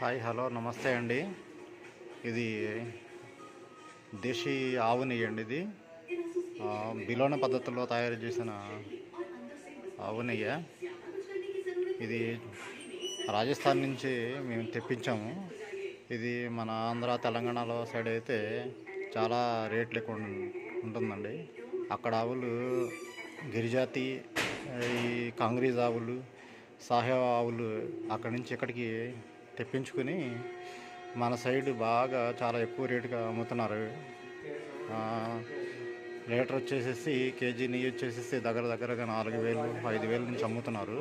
Hi hello నమస్తే అండి. ఇది దేశీ ఆవు నెయ్యి అండి ఇది. బిలోన పద్ధతిలో తయారు చేసిన ఆవు నెయ్యి. ఇది రాజస్థాన్ నుంచి మేము తెప్పించాము. ఇది మన ఆంధ్ర తెలంగాణలో సైడ్ అయితే చాలా రేట్లు ఎక్కువ ఉంటుందండి. అక్కడ ఆవులు గిరిజాతి ఈ కాంగ్రీజ్ ఆవులు సాహెబ్ ఆవులు అక్కడి నుంచి ఇక్కడికి తెప్పించుకుని మన సైడ్ బాగా చాలా ఎక్కువ రేటుగా అమ్ముతున్నారు. లీటర్ వచ్చేసేసి కేజీ నెయ్యి వచ్చేసేసి దగ్గర దగ్గరగా నాలుగు వేలు ఐదు వేలు నుంచి అమ్ముతున్నారు.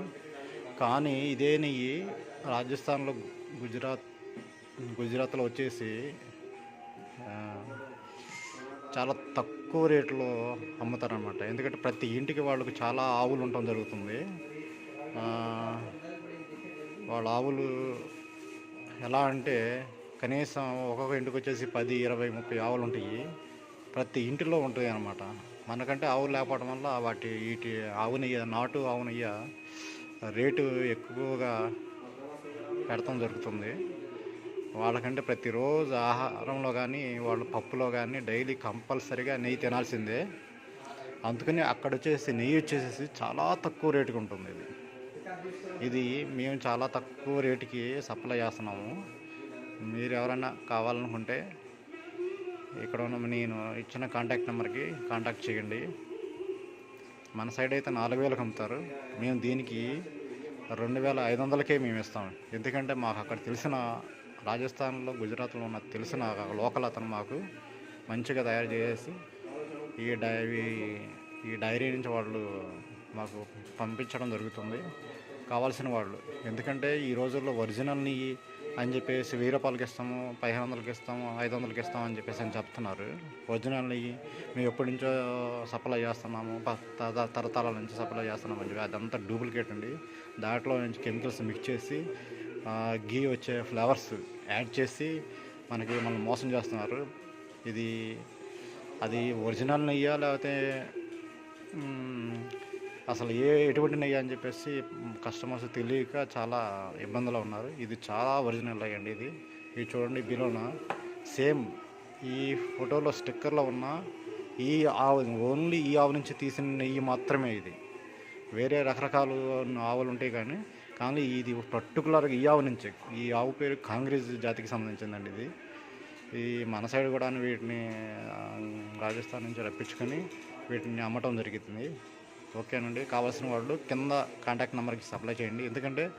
కానీ ఇదే నెయ్యి రాజస్థాన్లో గుజరాత్ గుజరాత్లో వచ్చేసి చాలా తక్కువ రేట్లో అమ్ముతారనమాట ఎందుకంటే ప్రతి ఇంటికి వాళ్ళకి చాలా ఆవులు ఉండటం జరుగుతుంది. వాళ్ళ ఆవులు ఎలా అంటే కనీసం ఒక్కొక్క ఇంటికి వచ్చేసి పది ఇరవై ముప్పై ఆవులు ఉంటాయి. ప్రతి ఇంటిలో ఉంటాయి అనమాట మనకంటే ఆవులు లేకపోవడం వల్ల వాటి వీటి ఆవునయ్య నాటు ఆవునయ్య రేటు ఎక్కువగా పెడతాం జరుగుతుంది. వాళ్ళకంటే ప్రతిరోజు ఆహారంలో కానీ వాళ్ళ పప్పులో కానీ డైలీ కంపల్సరీగా నెయ్యి తినాల్సిందే. అందుకని అక్కడ వచ్చేసి నెయ్యి వచ్చేసి చాలా తక్కువ రేటుకి ఉంటుంది ఇది. ఇది మేము చాలా తక్కువ రేటుకి సప్లై చేస్తున్నాము. మీరు ఎవరైనా కావాలనుకుంటే ఇక్కడ ఉన్న నేను ఇచ్చిన కాంటాక్ట్ నెంబర్కి కాంటాక్ట్ చేయండి. మన సైడ్ అయితే నాలుగు వేలకు అమ్ముతారు. మేము దీనికి రెండు వేల ఐదు వందలకే మేము ఇస్తాం. ఎందుకంటే మాకు అక్కడ తెలిసిన రాజస్థాన్లో గుజరాత్లో ఉన్న తెలిసిన లోకల్ అతను మాకు మంచిగా తయారు చేసి ఈ డైరీ ఈ డైరీ నుంచి వాళ్ళు మాకు పంపించడం జరుగుతుంది. కావాల్సిన వాళ్ళు. ఎందుకంటే ఈ రోజుల్లో ఒరిజినల్ నెయ్యి అని చెప్పేసి వెయ్యి రూపాయలకి ఇస్తాము పదిహేను వందలకి ఇస్తాము ఐదు వందలకి ఇస్తాము అని చెప్పేసి అని చెప్తున్నారు. ఒరిజినల్ నెయ్యి మేము ఎప్పటి నుంచో సప్లై చేస్తున్నాము తరతరాల నుంచి సప్లై చేస్తున్నాము అని చెప్పి అదంతా డూప్లికేట్ అండి. దాంట్లో నుంచి కెమికల్స్ మిక్స్ చేసి గీ వచ్చే ఫ్లేవర్స్ యాడ్ చేసి మనకి మనం మోసం చేస్తున్నారు. ఇది అది ఒరిజినల్ నెయ్యా లేకపోతే అసలు ఏ ఎటువంటి నెయ్యి అని చెప్పేసి కస్టమర్స్ తెలియక చాలా ఇబ్బందులు ఉన్నారు. ఇది చాలా ఒరిజినల్ అయ్యండి ఇది. ఇది చూడండి బిలోన. సేమ్ ఈ ఫోటోలో స్టిక్కర్లో ఉన్న ఈ ఆవు ఓన్లీ ఈ ఆవు నుంచి తీసిన నెయ్యి మాత్రమే ఇది. వేరే రకరకాల ఆవులు ఉంటాయి కానీ కానీ ఇది పర్టికులర్గా ఈ ఆవు నుంచి. ఈ ఆవు పేరు కాంగ్రెస్ జాతికి సంబంధించిందండి ఇది. ఈ మన సైడ్ కూడా వీటిని రాజస్థాన్ నుంచి రప్పించుకొని వీటిని అమ్మటం జరుగుతుంది ఓకేనండి. కావాల్సిన వాళ్ళు కింద కాంటాక్ట్ నెంబర్కి సప్లై చేయండి. ఎందుకంటే